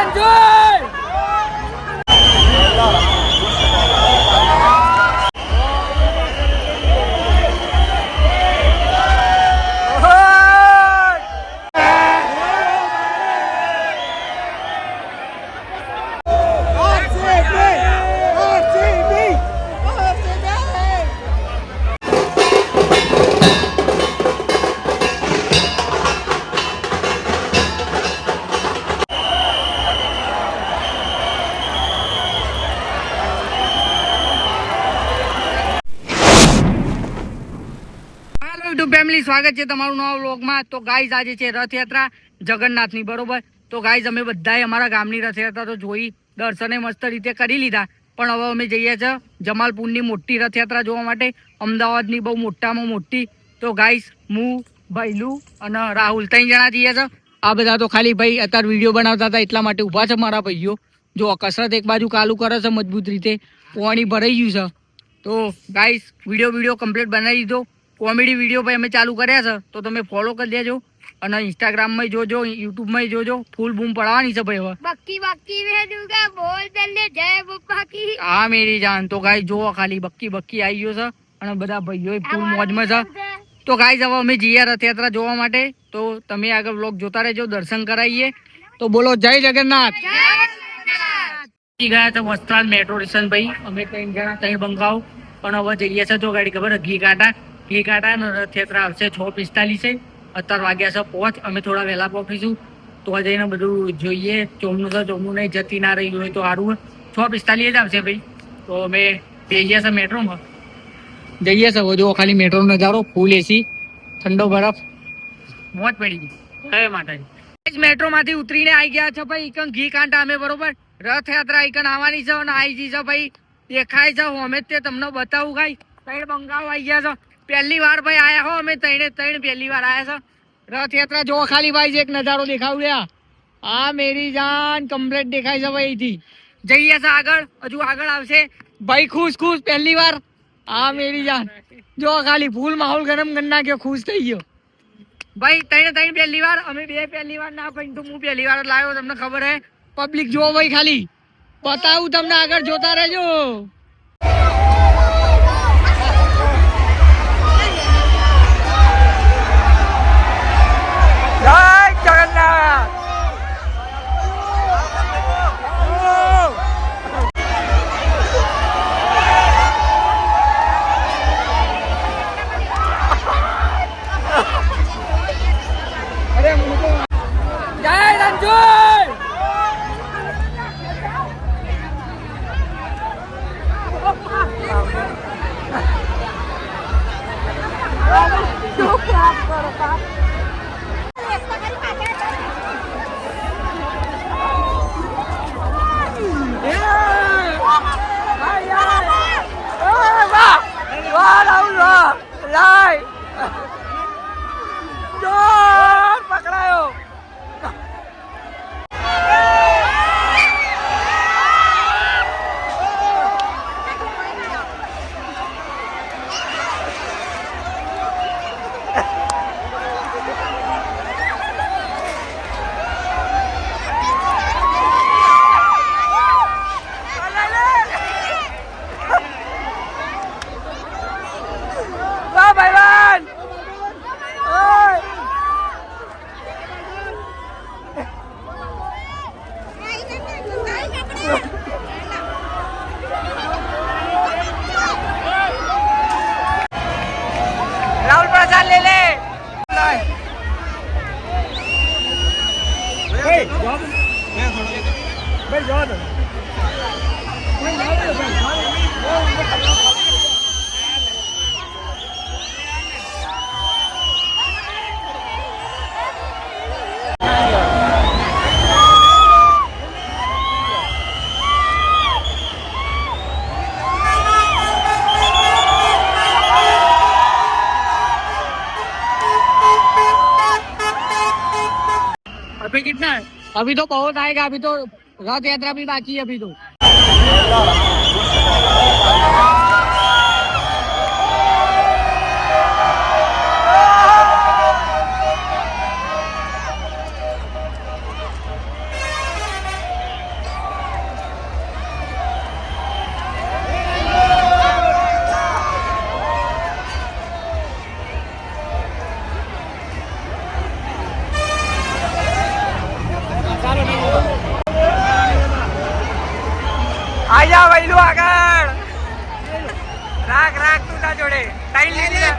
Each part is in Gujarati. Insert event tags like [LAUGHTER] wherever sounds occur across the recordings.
站住！ફેમિલી, સ્વાગત છે તમારું નવા વ્લોગમાં. તો ગાઈઝ આજે છે રથયાત્રા જગન્નાથની, બરોબર? તો ગાઈઝ અમે બધાએ અમારા ગામની રથયાત્રા તો જોઈ, દર્શને મસ્ત રીતે કરી લીધા. પણ હવે અમે જઈએ છીએ જમાલપુરની મોટી રથયાત્રા જોવા માટે. અમદાવાદની બહુ મોટામાં મોટી. તો ગાઈઝ હું ભૈલું અને રાહુલ ત્રણ જણા જઈએ છે. આ બધા તો ખાલી ભાઈ અત્યારે વીડિયો બનાવતા હતા, એટલા માટે ઊભા છે મારા ભાઈઓ. જો કસરત એક બાજુ કાલું કરે છે મજબૂત રીતે. પાણી ભરાઈ ગયું છે. તો ગાઈઝ વીડિયો વીડિયો કમ્પ્લીટ બનાવી દીધો. કોમેડી વીડિયો ભાઈ અમે ચાલુ કર્યા છે તો તમે ફોલો કરી દેજો અને ઇન્સ્ટાગ્રામમાં જોજો યુટ્યુબમાં જોજો. ફૂલ બૂમ પડવાની છે ભાઈ હવે. બક્કી બક્કી વેડુગા બોલ દલ્લે જય બપ્પા કી હા મેરી જાન. તો ગાઈ જોવો ખાલી બક્કી બક્કી આવી ગયો છે અને બધા ભાઈઓ ફૂલ મોજમાં છે. તો ગાઈઝ હવે અમે જઈએ રથયાત્રા જોવા માટે. તો તમે આગળ વ્લોગ જોતા રહેજો દર્શન કરાવીએ. તો બોલો જય જગન્નાથ. ગયા તો વસ્ત્રાલ મેટ્રો સ્ટેશન ભાઈ. અમે ત્રણ જણા ત્રણ બંગાવ. પણ હવે જઈએ છે જો ગાડી ખબર અઘી કાંટા. ઘી કાંટા અને રથયાત્રા આવશે છ પિસ્તાલીસે. અત્યાર વાગ્યા છે પહોંચ અમે થોડા વહેલા પહોંચીશું તો જઈને બધું જોઈએ. ચોમનું તો ચોમનું નહીં, જતી ના રહી હોય તો સારું છ પિસ્તાલીસ જ આવશે ભાઈ. તો અમે બેસીએ છે મેટ્રોમાં. જઈએ છે જો ખાલી મેટ્રો નજારો. ફૂલ એસી. ઠંડો બરફ. મોજ પડી ગઈ. હવે માતાજી. મેટ્રો માંથી ઉતરીને આવી ગયા છે ભાઈ. ઈકન ઘી કાંટા અમે બરોબર. રથયાત્રા ઈકન આવવાની છે અને આવી જઈ છે ભાઈ. દેખાય છે. અમે તે તમને બતાવું ભાઈ. સાઈડ બંગાવ આવી ગયા છે. પહેલી વાર ભાઈ આયા હો, અમે ત્રણે ત્રણ પહેલી વાર આયા છે. રથયાત્રા જોવો ખાલી ભાઈ એક નજારો દેખાવ્યા આ. મેરી જાન કમ્પ્લેટ દેખાય છે ભાઈ થી જઈએ છે આગળ, હજુ આગળ આવશે. ભાઈ, ખુશ ખુશ, પહેલી વાર. આ મેરી જાન. જો ખાલી, ફૂલ માહોલ ગરમ કરી નાખ્યો, ખુશ થઈ ગયો. ભાઈ, ત્રણ ત્રણ પહેલી વાર, અમે બે પહેલી વાર ના ભાઈ તો હું પહેલી વાર લાવ્યો તમને ખબર હે. પબ્લિક જોવો ભાઈ ખાલી. બતાવું તમને આગળ જોતા રહેજો. do próprio, tá? đây Hey, gió Bây giờ rồi Bây giờ rồi अभी कितना है अभी तो बहुत आएगा अभी तो रथ यात्रा भी बाकी है अभी तो આયા વૈલું આગળ. રાખ રાખ તું તા જોડે. ટાઈમ લીધી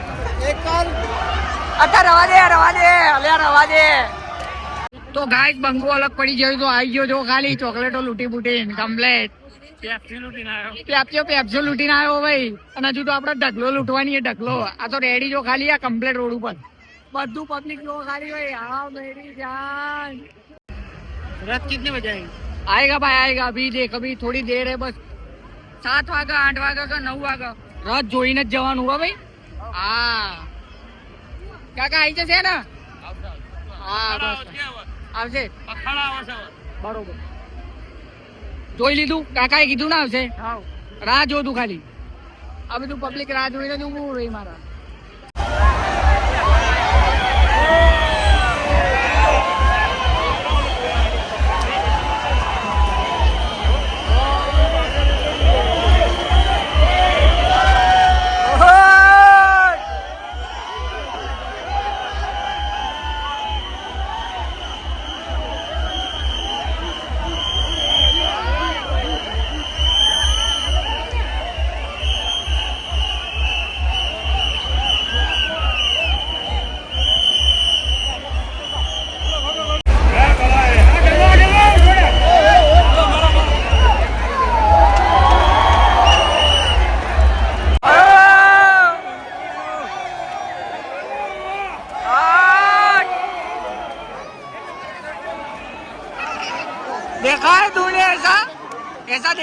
એક કાર રવા દે રવા દે અલ્યા રવા દે. તો ગાઈસ બંગો અલગ પડી ગયો તો આવી ગયો જો ખાલી. ચોકલેટો લૂટી બૂટી કમ્પ્લેટ આવ્યો. ભાઈ. અને હજુ તો ઢગલો લૂંટવાની ઢગલો. આ તો રેડી જો ખાલી આ કમ્પ્લેટ રોડ ઉપર. બધું પબ્લિક જો રાત કેટલી બજાય आएंगे आएगा भाई आएगा अभी देख अभी थोड़ी देर है बस સાત વાગ્યા આઠ વાગ્યા કે નવ વાગ્યા રથ જોઈને જ જવાનું હો ભાઈ હા કાકા આવી જશે ને હા બસ આવશે બરોબર જોઈ લીધું કાકાએ કીધું ના આવશે રાહ જોતું ખાલી આ બધું પબ્લિક રાહ જોઈને જ ઊભું રહી મારા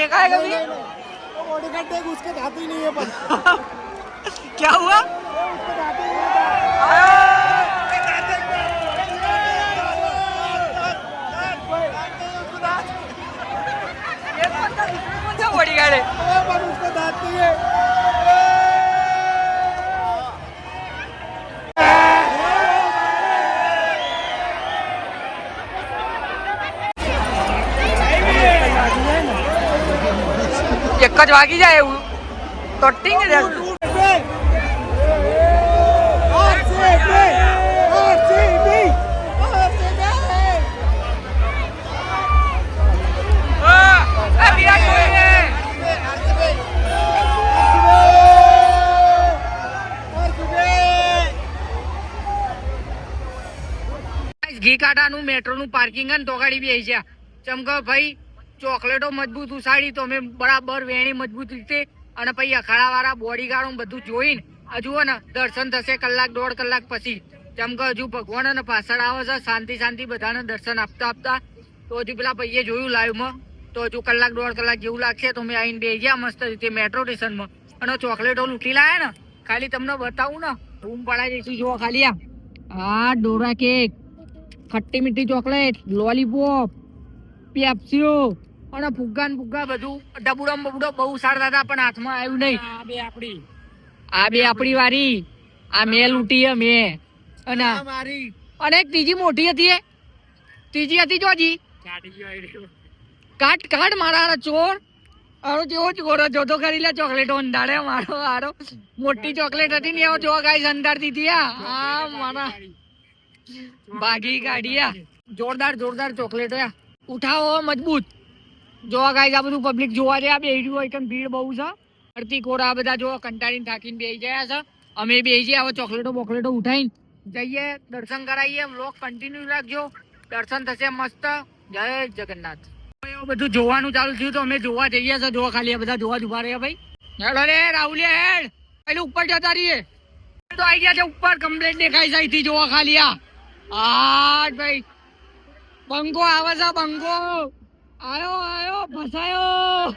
देखा है कभी? बॉडी गार्ड देख उसके दांत ही नहीं है पर। [LAUGHS] क्या हुआ? बड़ी है उसको दांत नहीं है। [LAUGHS] એક વાગી જાય એવું. તો ટીંગ ઘી કાંટાનું, મેટ્રોનું પાર્કિંગ તો ગાડી બી છે ચમકો ભાઈ. ચોકલેટો મજબૂત ઉછાળી તો અમે બરાબર વેણી મજબૂત રીતે અને પછી અખાડાવાળા બોડીગાર્ડો બોડી બધું જોઈને હજુ ને, દર્શન થશે કલાક, દોઢ કલાક પછી. જેમ કે હજુ ભગવાન અને પાછળ આવે છે, શાંતિ શાંતિ બધાને દર્શન આપતા આપતા. તો હજુ પેલા ભાઈએ જોયું લાઈવમાં તો હજુ કલાક, દોઢ કલાક જેવું લાગશે તો અમે આવીને બે ગયા મસ્ત રીતે મેટ્રો સ્ટેશનમાં અને ચોકલેટો લૂંટી લાયા ને. ખાલી તમને બતાવું ને રૂમ પડાવી દઈશું જુઓ ખાલી આ. હા ડોરા કેક. ખટ્ટી મીઠી ચોકલેટ લોલીપોપ પેપ્સીઓ અને ફુગ્ગા ને ફુગ્ગા બધું ડબુડો બબુડો બહુ સારા હતા પણ હાથમાં આવ્યું નહીં. આ બે આપડી. આ બે આપણી વારી. આ મેં લૂંટી હે મેં. અને મારી. અને એક ત્રીજી મોટી હતી એ. ત્રીજી હતી જોજી કાટ કાટ મારા હારા ચોર. આરો જેવો ચોર હતો તો કરી લે ચોકલેટો અંધારે મારો આરો મોટી ચોકલેટ હતી ને એવો જો ગાઈસ અંધારતી હતી આ આ મારા. ભાગી કાઢી આ જોરદાર જોરદાર ચોકલેટો આ ઉઠાવો મજબૂત. જોવા ગાઈસ આ બધું પબ્લિક જોવા જાય બે હોય ભીડ બહુ છે? અડધી કોરા બધા જો કંટાળીને થાકીને બેસી ગયા છે. અમે બેસી જઈએ, હવે ચોકલેટો બોકલેટો ઉઠાઈને જઈએ, દર્શન કરાવીએ વ્લોગ કન્ટિન્યુ રાખજો. દર્શન થશે મસ્ત. જય જગન્નાથ. બધું જોવાનું ચાલુ થયું તો અમે જોવા જઈએ છે જોવા ખાલી બધા જોવા જ ઊભા રહ્યા ભાઈ. હેડો રે, રાહુલે હેડ. પેલું ઉપર જતા રહીએ. તો આવી ગયા છે ઉપર કમ્પ્લેટ દેખાય છે અહીંથી જોવા ખાલી આ. ભાઈ. બંગો આવે છે બંગો આયો આયો ફસાયો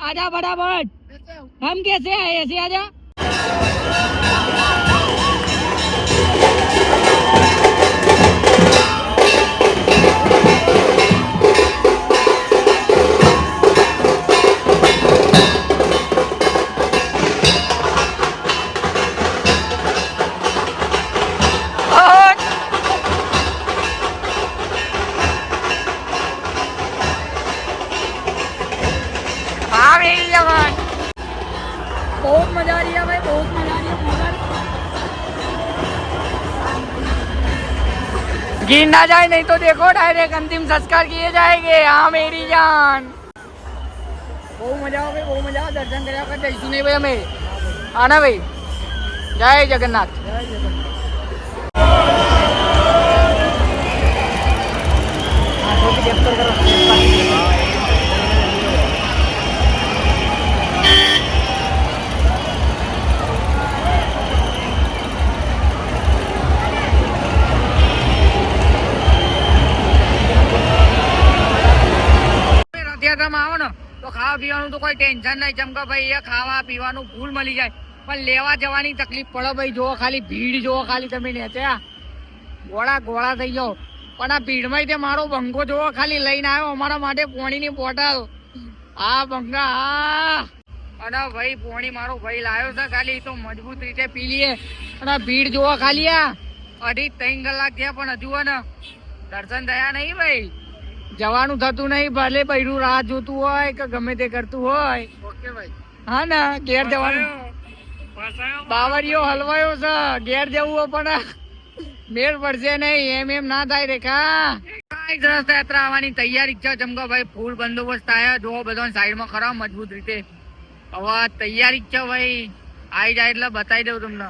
આજા ફટાફટ. હમ કેસે આયે છે આજા. गिर ना जाए नहीं तो देखो डायरेक्ट अंतिम संस्कार किए जाएँगे। हाँ मेरी जान। बहुत मज़ा हो बहुत मज़ा दर्शन करा कर भाई आना भाई। जय जगन्नाथ। जय जगन्नाथ। પીવાનું તો કોઈ ટેન્શન નહીં. જેમ કે ભાઈ, એ ખાવા પીવાનું ફૂલ મળી જાય. પણ લેવા જવાની તકલીફ પડે ભાઈ. જોવો ખાલી ભીડ જોવો ખાલી તમે નેચ્યા ગોળા ગોળા થઈ જાઓ. પણ આ ભીડમાં તે મારો બંગો જોવો ખાલી લઈને આવ્યો. અમારા માટે પોણીની બોટલ. આ બંગા આ. અને ભાઈ, પોણી મારો ભાઈ લાવ્યો છે ખાલી. તો મજબૂત રીતે પી લઈએ અને ભીડ જોવો ખાલી આ. અઢી ત્રણ કલાક થયા પણ હજુ ને દર્શન થયા નહીં ભાઈ. જવાનું થતું નહીં ભલે બૈરું રાહ જોતું હોય કે ગમે તે કરતું હોય. ઓકે ભાઈ. હા ને ઘેર જવાનું. બાવરીઓ હલવાયો છે ઘેર જવું પણ મેળ પડશે નહીં એમ એમ ના થાય રેખા કાંઈ જ રથયાત્રા આવવાની તૈયારી છે ચમકો ભાઈ ફૂલ બંદોબસ્ત થાય જો બધો સાઈડમાં ખરા મજબૂત રીતે. હવે તૈયારી છે ભાઈ. આવી જાય એટલે બતાવી દઉં તમને.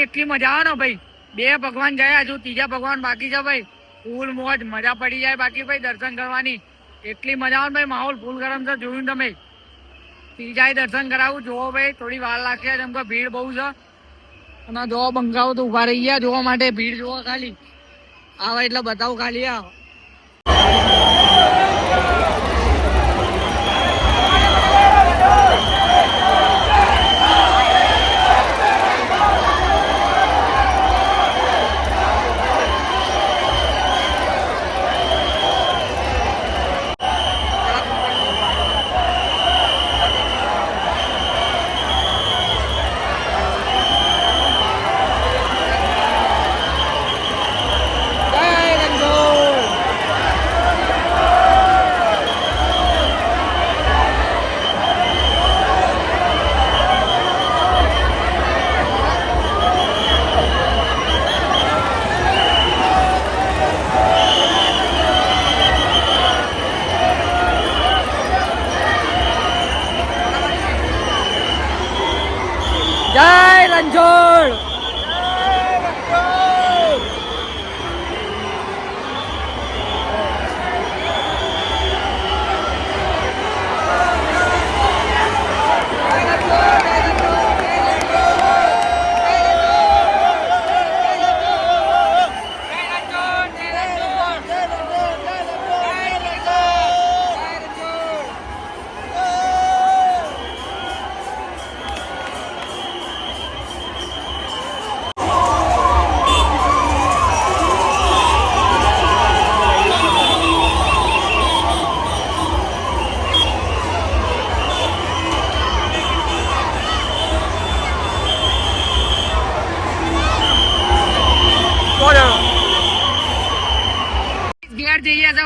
રથયાત્રા એટલી મજા આવે ને ભાઈ. બે ભગવાન ગયા હજુ, ત્રીજા ભગવાન બાકી છે ભાઈ. ફૂલ મોજ, મજા પડી જાય બાકી ભાઈ દર્શન કરવાની. એટલી મજા આવે ભાઈ, માહોલ ફૂલ ગરમ છે, જોયું તમે? ત્રીજાએ દર્શન કરાવું. જોવો ભાઈ, થોડી વાર લાગશે, કેમ કે ભીડ બહુ છે. અને જોવો બંગાવો તો ઊભા રહી ગયા. જોવા માટે ભીડ જોવો ખાલી. આવે એટલે બતાવું ખાલી આ.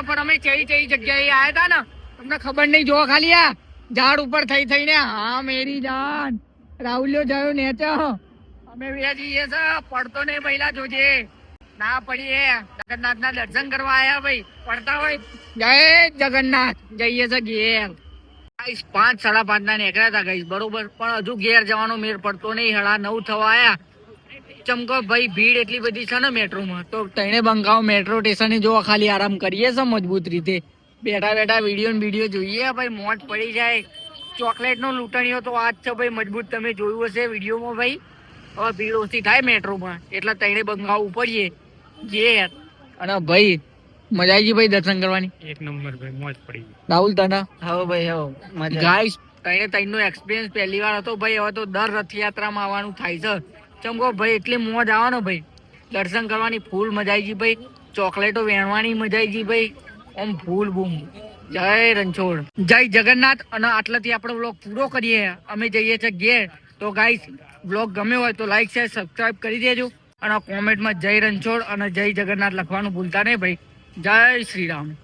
પણ અમે ચઈ ચઈ જગ્યાએ આયા હતા ને, તમને ખબર નહીં જો ખાલી આ ઝાડ ઉપર થઈ થઈને, હા, મેરી જાન, રાહુલ્યો જયો નેચો. અમે બે જઈએ છે, પડતો નહીં પહેલા જોજે. ના પડીએ. જગન્નાથ ના દર્શન કરવા આયા ભાઈ. પડતા હોય. જય જગન્નાથ. જઈએ છે ઘેર. પાંચ સાડા પાંચ ના નીકળ્યા હતા, ગાઈસ, બરોબર. પણ હજુ ઘેર જવાનો મેર પડતો નહીં. હળા નવ થવા આયા. ચમકો ભાઈ ભીડ એટલી બધી છે ને મેટ્રોમાં તો તઈને બંગાવ મેટ્રો સ્ટેશને જોવા ખાલી આરામ કરીએ છે મજબૂત રીતે. બેઠા બેઠા વીડિયો ને વીડિયો જોઈએ ભાઈ મોજ પડી જાય. ચોકલેટ નો લૂંટણીઓ તો આજ છે ભાઈ મજબૂત તમે જોયું હશે વિડીયોમાં ભાઈ. હવે ભીડ ઓછી થાય મેટ્રોમાં એટલે તઈને બંગાવ ઉપડીએ. જે અને ભાઈ મજા આવી ગઈ ભાઈ દર્શન કરવાની? એક નંબર ભાઈ મોજ પડી રાહુલ તને? હવે ભાઈ હવે ગાઈસ તઈને તઈનો એક્સપિરિયન્સ પહેલી વાર હતો ભાઈ હવે તો દર રથયાત્રામાં આવવાનું થાય છે. ચમકો ભાઈ, એટલી મોજ આવવાનો ભાઈ. દર્શન કરવાની ફૂલ મજા આવી ગઈ ભાઈ. ચોકલેટો વેણવાની મજા આવી ગઈ ભાઈ. ઓમ ફૂલ બૂમ. જય રણછોડ. જય જગન્નાથ. અને આટલાથી આપણો વ્લોગ પૂરો કરીએ. અમે જઈએ છીએ ઘેર. તો ગાઈસ વ્લોગ ગમ્યો હોય તો લાઈક શેર સબસ્ક્રાઈબ કરી દેજો. અને કોમેન્ટમાં જય રણછોડ અને જય જગન્નાથ લખવાનું ભૂલતા નહીં ભાઈ. જય શ્રી રામ.